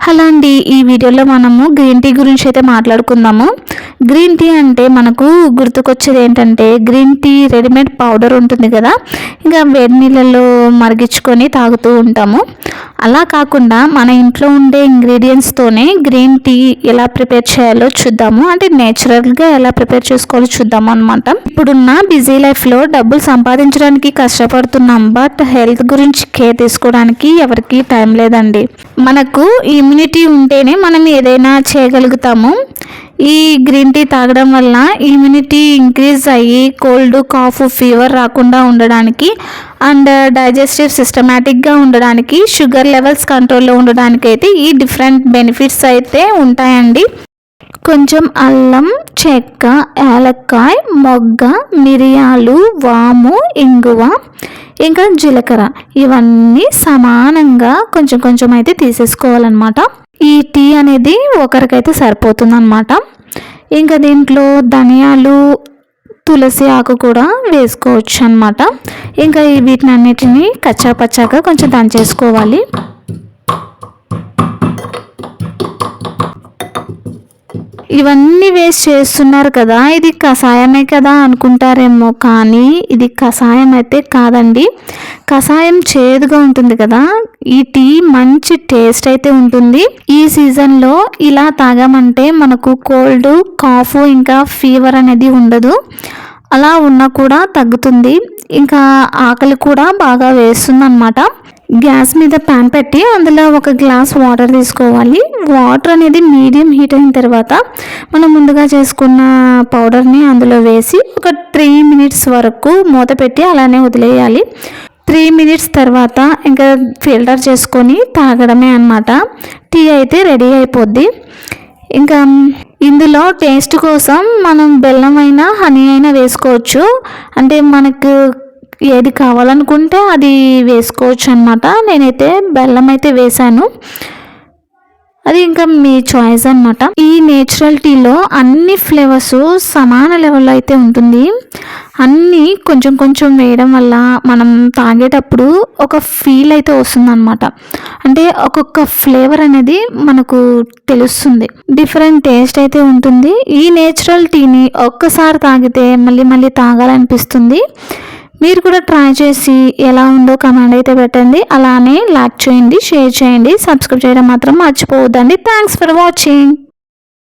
Hello అండి ఈ వీడియోలో మనము గ్రీన్ టీ గురించి అయితే మాట్లాడుకుందాము. గ్రీన్ టీ అంటే మనకు గుర్తుకొచ్చేది ఏంటంటే గ్రీన్ టీ రెడీమేడ్ పౌడర్ ఉంటుంది కదా? ఇంకా వేడి నీళ్ళలో మరిగించుకొని తాగుతూ ఉంటాము. అలా కాకుండా మన ఇంట్లో ఉండే ఇంగ్రీడియంట్స్తోనే గ్రీన్ టీ ఎలా ప్రిపేర్ చేయాలో చూద్దాము. అంటే నేచురల్గా ఎలా ప్రిపేర్ చేసుకోవాలో చూద్దాము అనమాట ఇప్పుడున్న బిజీ లైఫ్లో డబ్బులు సంపాదించడానికి కష్టపడుతున్నాం బట్ హెల్త్ గురించి కేర్ తీసుకోవడానికి ఎవరికి టైం లేదండి. మనకు ఇమ్యూనిటీ ఉంటేనే మనం ఏదైనా చేయగలుగుతాము. ఈ గ్రీన్ టీ తాగడం వల్ల ఇమ్యూనిటీ ఇంక్రీజ్ అయ్యి కోల్డ్ కాఫ్ ఫీవర్ రాకుండా ఉండడానికి అండ్ డైజెస్టివ్ సిస్టమేటిక్గా ఉండడానికి షుగర్ లెవెల్స్ కంట్రోల్లో ఉండడానికి అయితే ఈ డిఫరెంట్ బెనిఫిట్స్ అయితే ఉంటాయండి. కొంచెం అల్లం చెక్క ఏలక్కాయ మొగ్గ మిరియాలు వాము ఇంగువ ఇంకా జీలకర్ర. ఇవన్నీ సమానంగా కొంచెం కొంచెం అయితే తీసేసుకోవాలన్నమాట. ఈ టీ అనేది ఒకరికైతే సరిపోతుందన్నమాట. ఇంకా దీంట్లో ధనియాలు తులసి ఆకు కూడా వేసుకోవచ్చు అనమాట ఇంకా వీటిని అన్నిటిని కచ్చాపచ్చాగా కొంచెం దంచేసుకోవాలి. ఇవన్నీ వేస్ట్ చేస్తున్నారు కదా ఇది కషాయమే కదా అనుకుంటారేమో కానీ ఇది కషాయం అయితే కాదండి. కషాయం చేదుగా ఉంటుంది కదా ఈ టీ మంచి టేస్ట్ అయితే ఉంటుంది. ఈ సీజన్లో ఇలా తాగామంటే మనకు కోల్డ్ కాఫ్ ఇంకా ఫీవర్ అనేది ఉండదు. అలా ఉన్నా కూడా తగ్గుతుంది. ఇంకా ఆకలి కూడా బాగా వేస్తుంది అనమాట గ్యాస్ మీద ప్యాన్ పెట్టి అందులో ఒక గ్లాస్ వాటర్ తీసుకోవాలి. వాటర్ అనేది మీడియం హీట్ అయిన తర్వాత మనం ముందుగా చేసుకున్న పౌడర్ని అందులో వేసి ఒక త్రీ మినిట్స్ వరకు మూత పెట్టి అలానే వదిలేయాలి. త్రీ మినిట్స్ తర్వాత ఇంకా ఫిల్టర్ చేసుకొని తాగడమే అనమాట టీ అయితే రెడీ అయిపోద్ది. ఇంకా ఇందులో టేస్ట్ కోసం మనం బెల్లం అయినా హనీ అయినా వేసుకోవచ్చు. అంటే మనకు ఏది కావాలనుకుంటే అది వేసుకోవచ్చు అనమాట నేనైతే బెల్లం అయితే వేశాను. అది ఇంకా మీ చాయిస్ అనమాట ఈ నేచురల్ టీలో అన్ని ఫ్లేవర్స్ సమాన లెవెల్లో అయితే ఉంటుంది. అన్నీ కొంచెం కొంచెం వేయడం వల్ల మనం తాగేటప్పుడు ఒక ఫీల్ అయితే వస్తుందన్నమాట. అంటే ఒక్కొక్క ఫ్లేవర్ అనేది మనకు తెలుస్తుంది. డిఫరెంట్ టేస్ట్ అయితే ఉంటుంది. ఈ నేచురల్ టీని ఒక్కసారి తాగితే మళ్ళీ మళ్ళీ తాగాలనిపిస్తుంది. మీరు కూడా ట్రై చేసి ఎలా ఉందో కమెంట్ అయితే పెట్టండి. అలానే లైక్ చేయండి షేర్ చేయండి. సబ్స్క్రైబ్ చేయడం మాత్రం మర్చిపోవద్దండి. Thanks for watching